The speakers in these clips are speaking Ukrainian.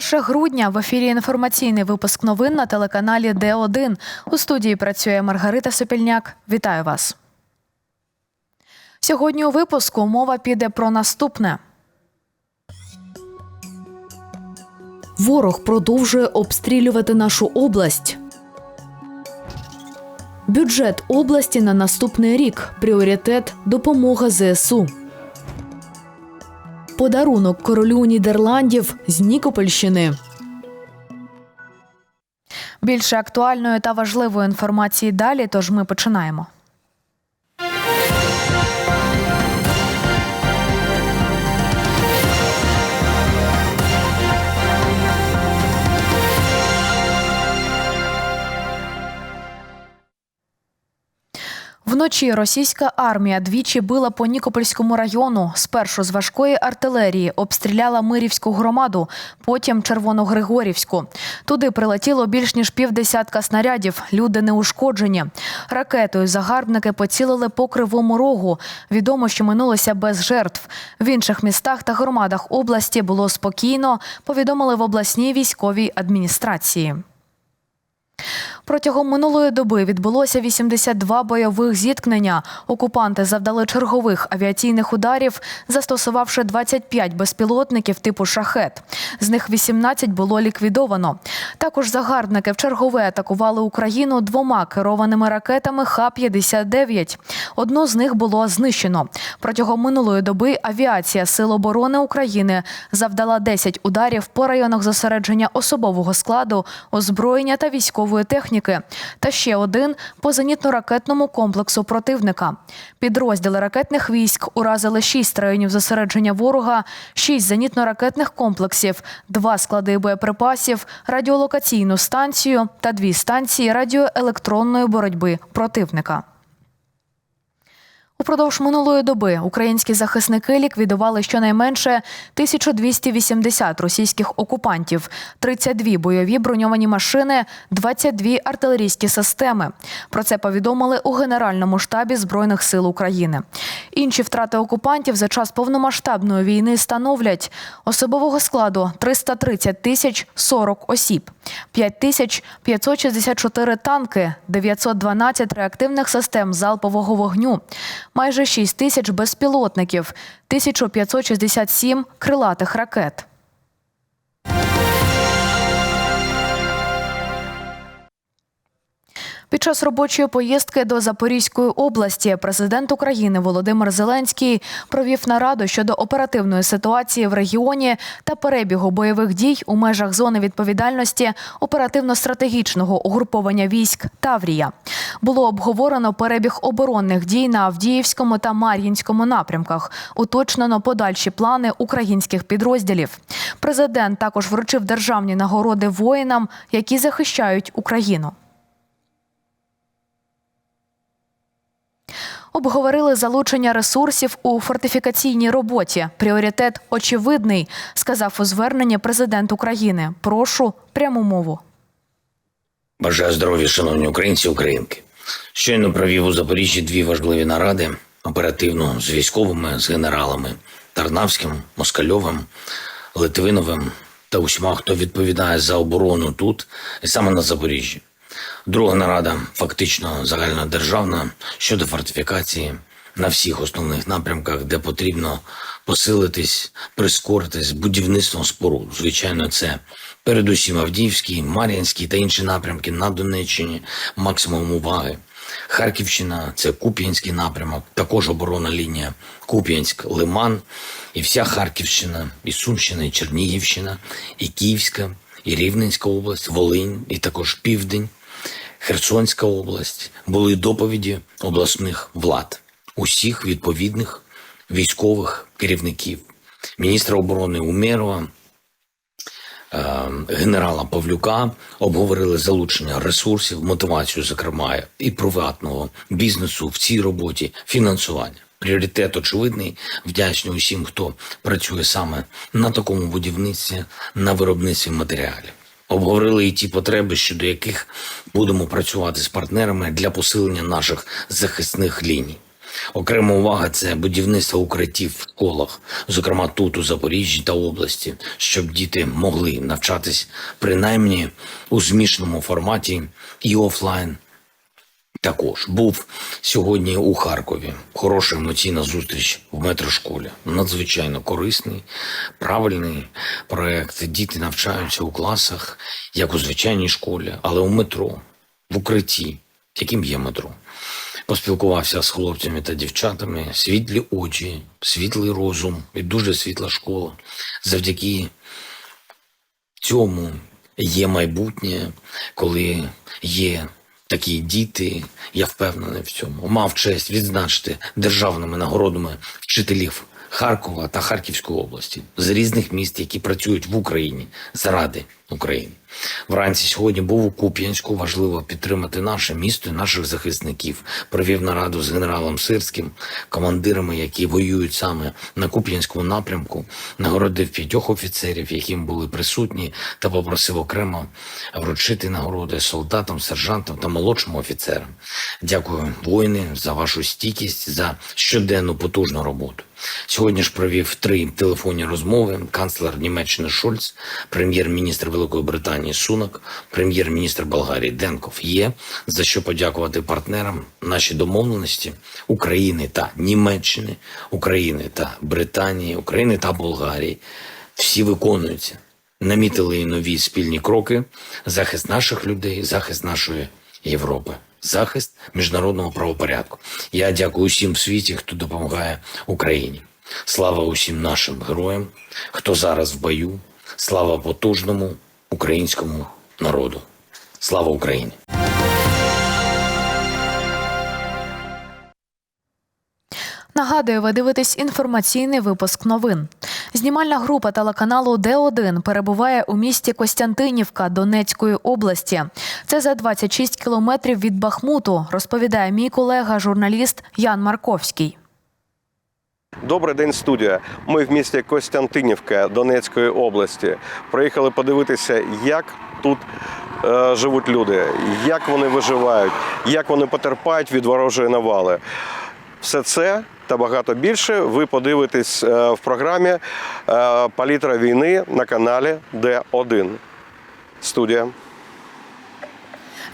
1 грудня в ефірі інформаційний випуск новин на телеканалі Д1. У студії працює Маргарита Сопільняк. Вітаю вас. Сьогодні у випуску мова піде про наступне. Ворог продовжує обстрілювати нашу область. Бюджет області на наступний рік. Пріоритет допомога ЗСУ. Подарунок королю Нідерландів з Нікопольщини. Більше актуальної та важливої інформації далі. Тож ми починаємо. Вночі російська армія двічі била по Нікопольському району. Спершу з важкої артилерії обстріляла Мирівську громаду, потім Червоногригорівську. Туди прилетіло більш ніж півдесятка снарядів. Люди не ушкоджені. Ракетою загарбники поцілили по кривому рогу. Відомо, що минулося без жертв. В інших містах та громадах області було спокійно. Повідомили в обласній військовій адміністрації. Протягом минулої доби відбулося 82 бойових зіткнення. Окупанти завдали чергових авіаційних ударів, застосувавши 25 безпілотників типу шахет. З них 18 було ліквідовано. Також загарбники вчергове атакували Україну двома керованими ракетами Х-59. Одну з них було знищено. Протягом минулої доби авіація Сил оборони України завдала 10 ударів по районах зосередження особового складу, озброєння та військової техніки, та ще один по зенітно-ракетному комплексу противника. Підрозділи ракетних військ уразили шість районів зосередження ворога, шість зенітно-ракетних комплексів, два склади боєприпасів, радіолокаційну станцію та дві станції радіоелектронної боротьби противника. Упродовж минулої доби українські захисники ліквідували щонайменше 1280 російських окупантів, 32 бойові броньовані машини, 22 артилерійські системи. Про це повідомили у Генеральному штабі Збройних сил України. Інші втрати окупантів за час повномасштабної війни становлять особового складу 330 тисяч 40 осіб, 5 тисяч 564 танки, 912 реактивних систем залпового вогню майже 6 тисяч безпілотників, 1567 крилатих ракет. Під час робочої поїздки до Запорізької області президент України Володимир Зеленський провів нараду щодо оперативної ситуації в регіоні та перебігу бойових дій у межах зони відповідальності оперативно-стратегічного угруповання військ Таврія. Було обговорено перебіг оборонних дій на Авдіївському та Мар'їнському напрямках. Уточнено подальші плани українських підрозділів. Президент також вручив державні нагороди воїнам, які захищають Україну. Обговорили залучення ресурсів у фортифікаційній роботі. Пріоритет очевидний, сказав у зверненні президент України. Прошу пряму мову. Бажаю здоров'я, шановні українці українки. Щойно провів у Запоріжжі дві важливі наради оперативно з військовими, з генералами Тарнавським, Москальовим, Литвиновим та усіма, хто відповідає за оборону тут і саме на Запоріжжі. Друга нарада фактично загальнодержавна щодо фортифікації на всіх основних напрямках, де потрібно посилитись, прискоритись будівництвом споруд. Звичайно, це передусім Авдіївський, Мар'їнський та інші напрямки на Донеччині, максимум уваги. Харківщина це Куп'янський напрямок, також оборонна лінія Куп'янськ, Лиман, і вся Харківщина, і Сумщина, і Чернігівщина, і Київська, і Рівненська область, Волинь, і також Південь. Херсонська область були доповіді обласних влад, усіх відповідних військових керівників, міністра оборони Умєрова, е, генерала Павлюка обговорили залучення ресурсів, мотивацію, зокрема, і приватного бізнесу в цій роботі, фінансування. Пріоритет очевидний. Вдячний усім, хто працює саме на такому будівництві, на виробництві матеріалів. Обговорили і ті потреби, щодо яких будемо працювати з партнерами для посилення наших захисних ліній. Окрема увага це будівництво укриттів в школах, зокрема тут, у Запоріжжі та області, щоб діти могли навчатись принаймні у змішаному форматі і офлайн. Також був сьогодні у Харкові. Хороша емоційна зустріч в метрошколі. Надзвичайно корисний, правильний проект. Діти навчаються у класах, як у звичайній школі, але у метро, в укритті, яким є метро. Поспілкувався з хлопцями та дівчатами, світлі очі, світлий розум і дуже світла школа. Завдяки цьому є майбутнє, коли є такі діти, я впевнений в цьому. Мав честь відзначити державними нагородами вчителів Харкова та Харківської області з різних міст, які працюють в Україні заради України. Вранці сьогодні був у Куп'янську. Важливо підтримати наше місто і наших захисників. Провів нараду з генералом Сирським, командирами, які воюють саме на Куп'янському напрямку. Нагородив п'ятьох офіцерів, які були присутні, та попросив окремо вручити нагороди солдатам, сержантам та молодшим офіцерам. Дякую, воїни, за вашу стійкість, за щоденну потужну роботу. Сьогодні ж провів три телефонні розмови. Канцлер Німеччини Шольц, прем'єр-міністр Великої Британії Сунак, прем'єр-міністр Болгарії Денков є за що подякувати партнерам наші домовленості України та Німеччини, України та Британії, України та Болгарії. Всі виконуються. Намітили і нові спільні кроки, захист наших людей, захист нашої Європи, захист міжнародного правопорядку. Я дякую усім в світі, хто допомагає Україні. Слава усім нашим героям, хто зараз в бою. Слава потужному українському народу. Слава Україні! Нагадую, ви дивитесь інформаційний випуск новин. Знімальна група телеканалу Д1 перебуває у місті Костянтинівка Донецької області. Це за 26 кілометрів від Бахмуту, розповідає мій колега, журналіст Ян Марковський. Добрий день, студія. Ми в місті Костянтинівка Донецької області. Приїхали подивитися, як тут е, живуть люди, як вони виживають, як вони потерпають від ворожої навали. Все це та багато більше ви подивитесь е, в програмі е, Палітра війни на каналі Д1. Студія.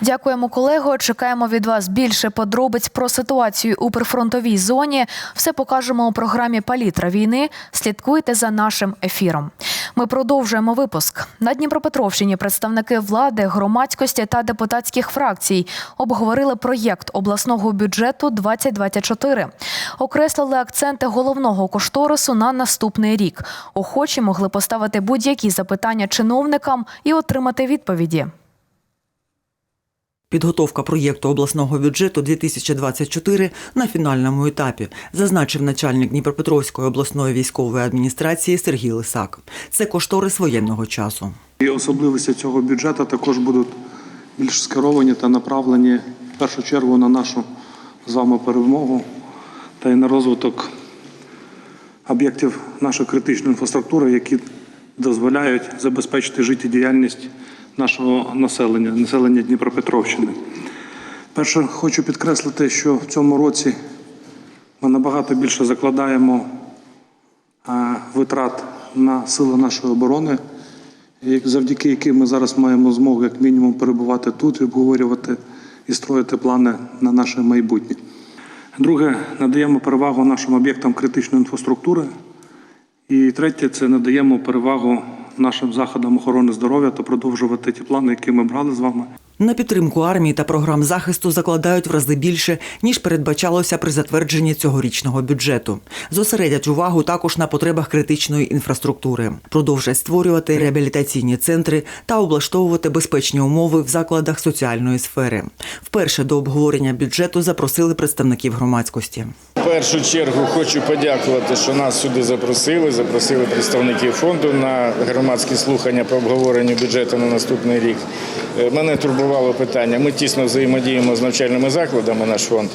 Дякуємо, колего. Чекаємо від вас більше подробиць про ситуацію у прифронтовій зоні. Все покажемо у програмі Палітра війни. Слідкуйте за нашим ефіром. Ми продовжуємо випуск. На Дніпропетровщині представники влади, громадськості та депутатських фракцій обговорили проєкт обласного бюджету 2024. Окреслили акценти головного кошторису на наступний рік. Охочі могли поставити будь-які запитання чиновникам і отримати відповіді. Підготовка проєкту обласного бюджету 2024 на фінальному етапі, зазначив начальник Дніпропетровської обласної військової адміністрації Сергій Лисак. Це кошторис воєнного часу. І особливості цього бюджету також будуть більш скеровані та направлені в першу чергу на нашу з вами перемогу та й на розвиток об'єктів нашої критичної інфраструктури, які дозволяють забезпечити життєдіяльність нашого населення, населення Дніпропетровщини. Перше, хочу підкреслити, що в цьому році ми набагато більше закладаємо витрат на сили нашої оборони, завдяки яким ми зараз маємо змогу як мінімум перебувати тут обговорювати і строїти плани на наше майбутнє. Друге, надаємо перевагу нашим об'єктам критичної інфраструктури. І третє, це надаємо перевагу нашим заходам охорони здоров'я та продовжувати ті плани, які ми брали з вами. На підтримку армії та програм захисту закладають в рази більше, ніж передбачалося при затвердженні цьогорічного бюджету. Зосередять увагу також на потребах критичної інфраструктури, продовжать створювати реабілітаційні центри та облаштовувати безпечні умови в закладах соціальної сфери. Вперше до обговорення бюджету запросили представників громадськості. В першу чергу хочу подякувати, що нас сюди запросили. Запросили представників фонду на громадські слухання по обговоренню бюджету на наступний рік. Е, Мене турбувало питання. Ми тісно взаємодіємо з навчальними закладами, наш фонд.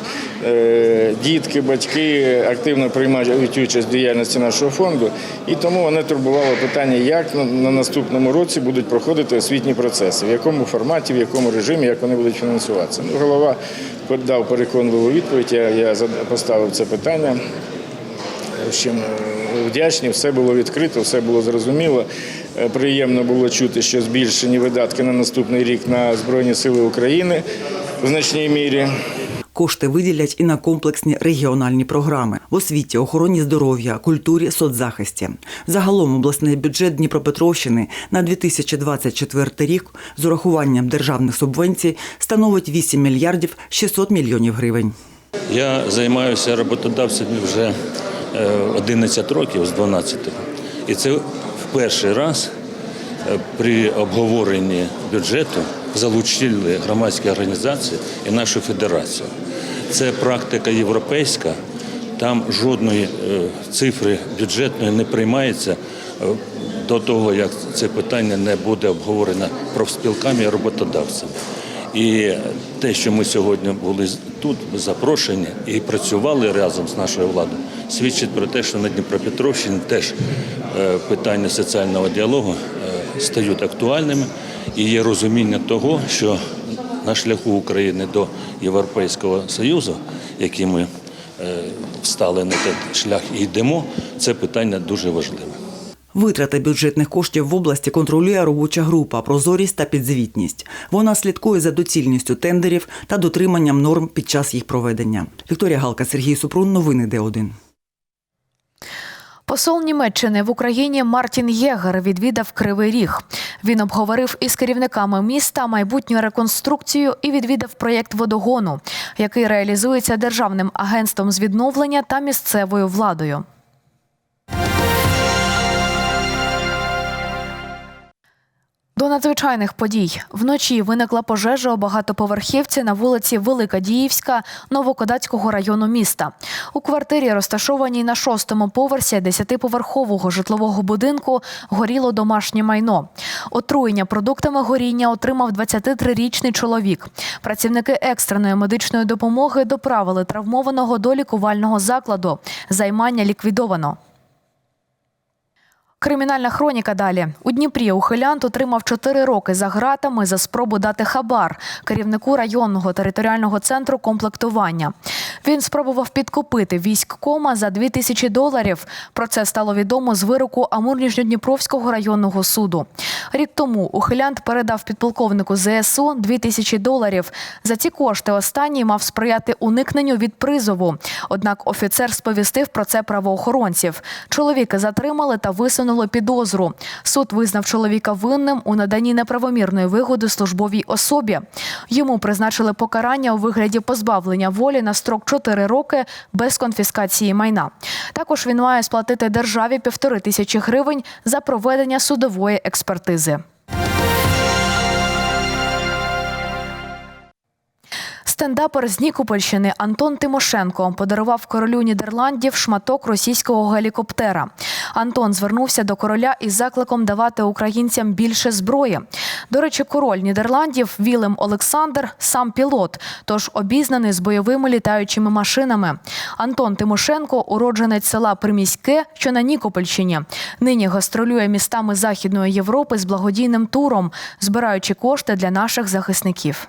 Е, Дітки, батьки активно приймають участь в діяльності нашого фонду, і тому мене турбувало питання, як на- на наступному році будуть проходити освітні процеси, в якому форматі, в якому режимі, як вони будуть фінансуватися. Ну, голова дав переконливу відповідь. Я поставив це питання. В общем, е, вдячні, все було відкрито, все було зрозуміло. Е, Приємно було чути, що збільшені видатки на наступний рік на Збройні Сили України в значній мірі. Кошти виділять і на комплексні регіональні програми в освіті, охороні здоров'я, культурі, соцзахисті. Загалом обласний бюджет Дніпропетровщини на 2024 рік з урахуванням державних субвенцій становить 8 мільярдів 600 мільйонів гривень. Я займаюся роботодавцями вже 11 років з 12. І це в перший раз е, при обговоренні бюджету залучили громадські організації і нашу федерацію. Це практика європейська. Там жодної е, цифри бюджетної не приймається е, до того, як це питання не буде обговорено профспілками і роботодавцями. І те, що ми сьогодні були тут запрошені і працювали разом з нашою владою, свідчить про те, що на Дніпропетровщині теж е, питання соціального діалогу е, стають актуальними і є розуміння того, що на шляху України до Європейського Союзу, який ми е, встали на той шлях і йдемо, це питання дуже важливе. Витрати бюджетних коштів в області контролює робоча група прозорість та підзвітність. Вона слідкує за доцільністю тендерів та дотриманням норм під час їх проведення. Вікторія Галка, Сергій Супрун. Новини Д1. Посол Німеччини в Україні Мартін Єгер відвідав Кривий Ріг. Він обговорив із керівниками міста майбутню реконструкцію і відвідав проєкт водогону, який реалізується державним агентством з відновлення та місцевою владою. До надзвичайних подій вночі виникла пожежа у багатоповерхівці на вулиці Велика Діївська Новокодацького району міста. У квартирі, розташованій на шостому поверсі десятиповерхового житлового будинку, горіло домашнє майно. Отруєння продуктами горіння отримав 23-річний чоловік. Працівники екстреної медичної допомоги доправили травмованого до лікувального закладу. Займання ліквідовано. Кримінальна хроніка далі. У Дніпрі ухилянт отримав 4 роки за ґратами за спробу дати хабар керівнику районного територіального центру комплектування. Він спробував підкупити військкома за 2 тисячі доларів. Про це стало відомо з вироку Амур-Нижньодніпровського районного суду. Рік тому ухилянт передав підполковнику ЗСУ 2 тисячі доларів. За ці кошти останній мав сприяти уникненню від призову. Однак офіцер сповістив про це правоохоронців. Чоловіка затримали та висунули підозру. Суд визнав чоловіка винним у наданні неправомірної вигоди службовій особі. Йому призначили покарання у вигляді позбавлення волі на строк 4 роки без конфіскації майна. Також він має сплатити державі півтори тисячі гривень за проведення судової експертизи. Стендапер з Нікопольщини Антон Тимошенко подарував королю Нідерландів шматок російського гелікоптера. Антон звернувся до короля із закликом давати українцям більше зброї. До речі, король Нідерландів Вілем Олександр сам пілот, тож обізнаний з бойовими літаючими машинами. Антон Тимошенко, уродженець села Приміське, що на Нікопольщині. Нині гастролює містами Західної Європи з благодійним туром, збираючи кошти для наших захисників.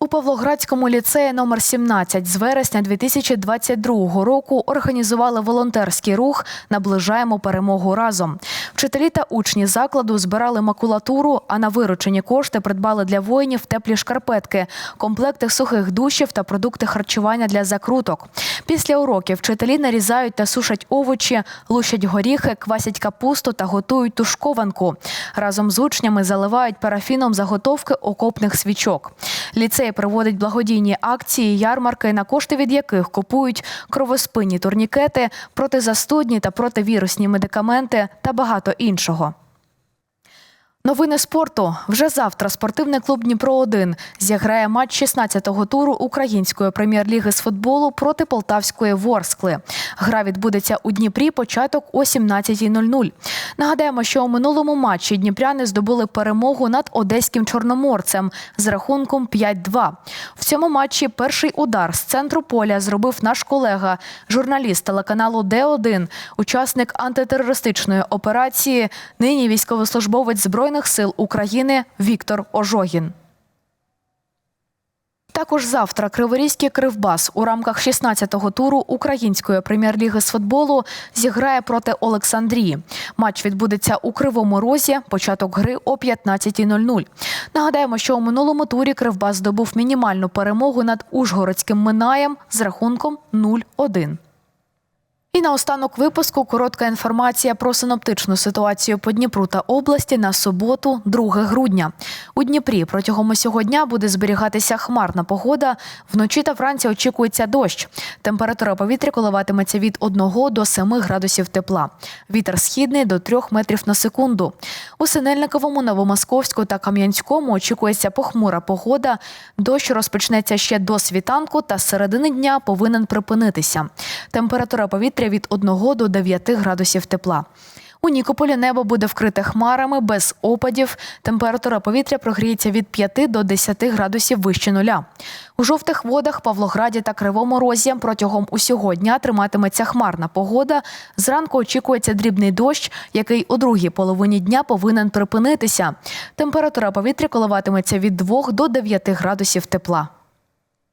У Павлоградському ліцеї номер 17 з вересня 2022 року організували волонтерський рух Наближаємо перемогу разом. Вчителі та учні закладу збирали макулатуру, а на виручені кошти придбали для воїнів теплі шкарпетки, комплекти сухих душів та продукти харчування для закруток. Після уроків вчителі нарізають та сушать овочі, лущать горіхи, квасять капусту та готують тушкованку. Разом з учнями заливають парафіном заготовки окопних свічок. Ліцей проводить благодійні акції, ярмарки, на кошти від яких купують кровоспинні турнікети, протизастудні та противірусні медикаменти та багато іншого. Новини спорту вже завтра. Спортивний клуб Дніпро 1 зіграє матч 16-го туру української прем'єр-ліги з футболу проти полтавської Ворскли. Гра відбудеться у Дніпрі. Початок о 17.00. Нагадаємо, що у минулому матчі дніпряни здобули перемогу над одеським чорноморцем з рахунком 5-2. В цьому матчі перший удар з центру поля зробив наш колега, журналіст телеканалу Д1, учасник антитерористичної операції, нині військовослужбовець Збройних сил України Віктор Ожогін. Також завтра Криворізький Кривбас у рамках 16-го туру української прем'єр-ліги з футболу зіграє проти Олександрії. Матч відбудеться у Кривому Розі. Початок гри о 15.00. Нагадаємо, що у минулому турі Кривбас здобув мінімальну перемогу над Ужгородським Минаєм з рахунком 0-1. І наостанок випуску коротка інформація про синоптичну ситуацію по Дніпру та області на суботу, 2 грудня. У Дніпрі протягом усього дня буде зберігатися хмарна погода. Вночі та вранці очікується дощ. Температура повітря коливатиметься від 1 до 7 градусів тепла. Вітер східний до 3 метрів на секунду. У Синельниковому, Новомосковську та Кам'янському очікується похмура погода. Дощ розпочнеться ще до світанку та з середини дня повинен припинитися. Температура повітря від 1 до 9 градусів тепла. У Нікополі небо буде вкрите хмарами без опадів. Температура повітря прогріється від 5 до 10 градусів вище нуля. У жовтих водах, Павлограді та Кривому Розі протягом усього дня триматиметься хмарна погода. Зранку очікується дрібний дощ, який у другій половині дня повинен припинитися. Температура повітря коливатиметься від 2 до 9 градусів тепла.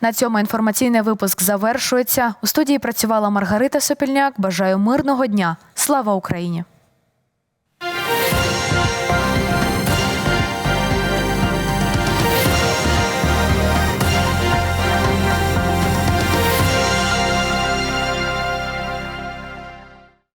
На цьому інформаційний випуск завершується. У студії працювала Маргарита Сопільняк. Бажаю мирного дня. Слава Україні!